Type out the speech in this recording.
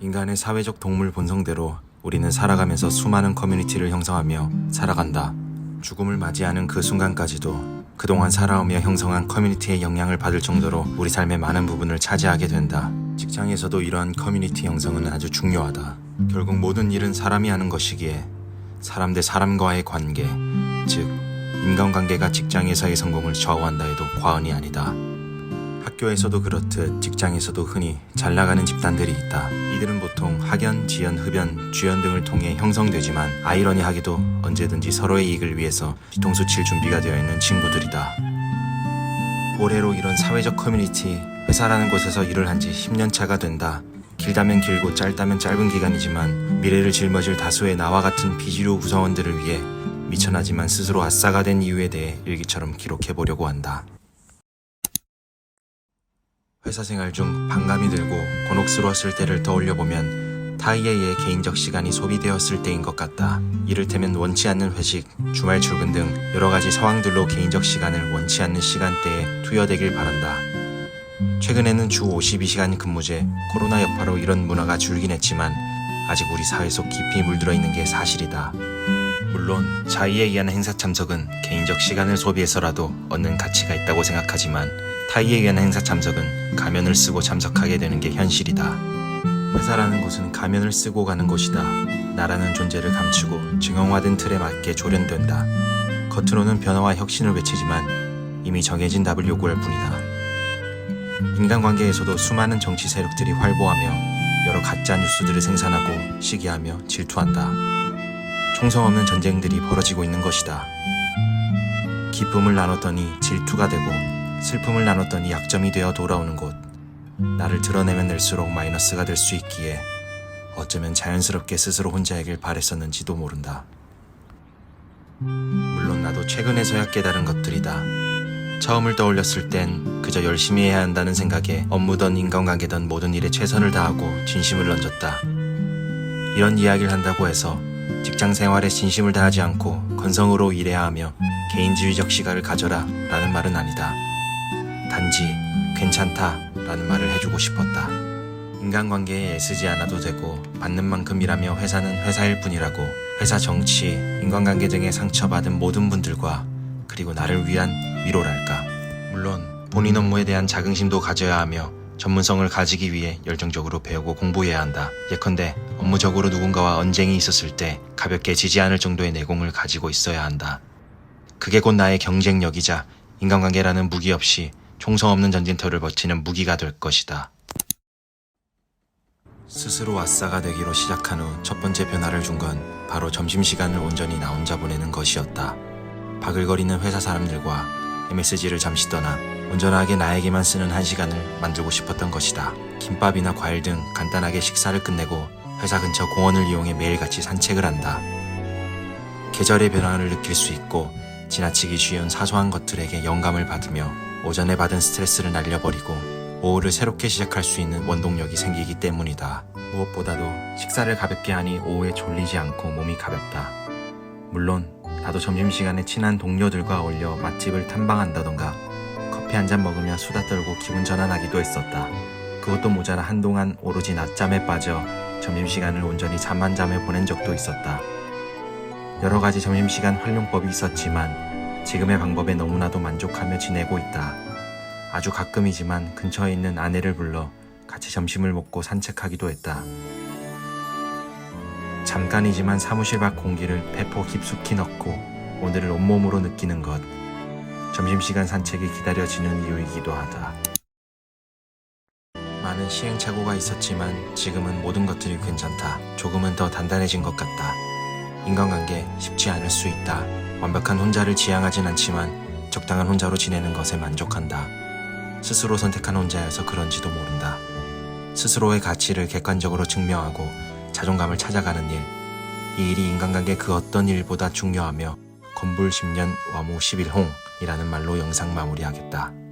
인간의 사회적 동물 본성대로 우리는 살아가면서 수많은 커뮤니티를 형성하며 살아간다. 죽음을 맞이하는 그 순간까지도 그동안 살아오며 형성한 커뮤니티의 영향을 받을 정도로 우리 삶의 많은 부분을 차지하게 된다. 직장에서도 이러한 커뮤니티 형성은 아주 중요하다. 결국 모든 일은 사람이 하는 것이기에 사람 대 사람과의 관계, 즉 인간관계가 직장에서의 성공을 좌우한다 해도 과언이 아니다. 학교에서도 그렇듯 직장에서도 흔히 잘 나가는 집단들이 있다. 이들은 보통 학연, 지연, 흡연, 주연 등을 통해 형성되지만 아이러니하게도 언제든지 서로의 이익을 위해서 뒤통수 칠 준비가 되어 있는 친구들이다. 올해로 이런 사회적 커뮤니티, 회사라는 곳에서 일을 한 지 10년 차가 된다. 길다면 길고 짧다면 짧은 기간이지만 미래를 짊어질 다수의 나와 같은 비주류 구성원들을 위해 미천하지만 스스로 아싸가 된 이유에 대해 일기처럼 기록해 보려고 한다. 회사 생활 중 반감이 들고 곤혹스러웠을 때를 떠올려 보면 타이에 의해 개인적 시간이 소비되었을 때인 것 같다. 이를테면 원치 않는 회식, 주말 출근 등 여러 가지 상황들로 개인적 시간을 원치 않는 시간대에 투여되길 바란다. 최근에는 주 52시간 근무제, 코로나 여파로 이런 문화가 줄긴 했지만 아직 우리 사회 속 깊이 물들어 있는 게 사실이다. 물론 자의에 의한 행사 참석은 개인적 시간을 소비해서라도 얻는 가치가 있다고 생각하지만 타의에 의한 행사 참석은 가면을 쓰고 참석하게 되는 게 현실이다. 회사라는 곳은 가면을 쓰고 가는 곳이다. 나라는 존재를 감추고 증형화된 틀에 맞게 조련된다. 겉으로는 변화와 혁신을 외치지만 이미 정해진 답을 요구할 뿐이다. 인간관계에서도 수많은 정치 세력들이 활보하며 여러 가짜 뉴스들을 생산하고 시기하며 질투한다. 총성 없는 전쟁들이 벌어지고 있는 것이다. 기쁨을 나눴더니 질투가 되고 슬픔을 나눴더니 약점이 되어 돌아오는 곳. 나를 드러내면 낼수록 마이너스가 될 수 있기에 어쩌면 자연스럽게 스스로 혼자이길 바랬었는지도 모른다. 물론 나도 최근에서야 깨달은 것들이다. 처음을 떠올렸을 땐 그저 열심히 해야 한다는 생각에 업무든 인간관계든 모든 일에 최선을 다하고 진심을 던졌다. 이런 이야기를 한다고 해서 직장 생활에 진심을 다하지 않고 건성으로 일해야 하며 개인주의적 시간을 가져라 라는 말은 아니다. 단지 괜찮다 라는 말을 해주고 싶었다. 인간관계에 애쓰지 않아도 되고 받는 만큼 일하며 회사는 회사일 뿐이라고 회사 정치, 인간관계 등에 상처받은 모든 분들과 그리고 나를 위한 위로랄까. 물론 본인 업무에 대한 자긍심도 가져야 하며 전문성을 가지기 위해 열정적으로 배우고 공부해야 한다. 예컨대 업무적으로 누군가와 언쟁이 있었을 때 가볍게 지지 않을 정도의 내공을 가지고 있어야 한다. 그게 곧 나의 경쟁력이자 인간관계라는 무기 없이 총성 없는 전진터를 버티는 무기가 될 것이다. 스스로 아싸가 되기로 시작한 후 첫 번째 변화를 준 건 바로 점심시간을 온전히 나 혼자 보내는 것이었다. 바글거리는 회사 사람들과 MSG를 잠시 떠나 온전하게 나에게만 쓰는 한 시간을 만들고 싶었던 것이다. 김밥이나 과일 등 간단하게 식사를 끝내고 회사 근처 공원을 이용해 매일같이 산책을 한다. 계절의 변화를 느낄 수 있고 지나치기 쉬운 사소한 것들에게 영감을 받으며 오전에 받은 스트레스를 날려버리고 오후를 새롭게 시작할 수 있는 원동력이 생기기 때문이다. 무엇보다도 식사를 가볍게 하니 오후에 졸리지 않고 몸이 가볍다. 물론 나도 점심시간에 친한 동료들과 어울려 맛집을 탐방한다던가 커피 한 잔 먹으며 수다 떨고 기분 전환하기도 했었다. 그것도 모자라 한동안 오로지 낮잠에 빠져 점심시간을 온전히 잠한 잠을 보낸 적도 있었다. 여러 가지 점심시간 활용법이 있었지만 지금의 방법에 너무나도 만족하며 지내고 있다. 아주 가끔이지만 근처에 있는 아내를 불러 같이 점심을 먹고 산책하기도 했다. 잠깐이지만 사무실 밖 공기를 배포 깊숙이 넣고 오늘을 온몸으로 느끼는 것. 점심시간 산책이 기다려지는 이유이기도 하다. 많은 시행착오가 있었지만 지금은 모든 것들이 괜찮다. 조금은 더 단단해진 것 같다. 인간관계 쉽지 않을 수 있다. 완벽한 혼자를 지향하진 않지만 적당한 혼자로 지내는 것에 만족한다. 스스로 선택한 혼자여서 그런지도 모른다. 스스로의 가치를 객관적으로 증명하고 자존감을 찾아가는 일. 이 일이 인간관계 그 어떤 일보다 중요하며 건불 10년 와무 11홍이라는 말로 영상 마무리하겠다.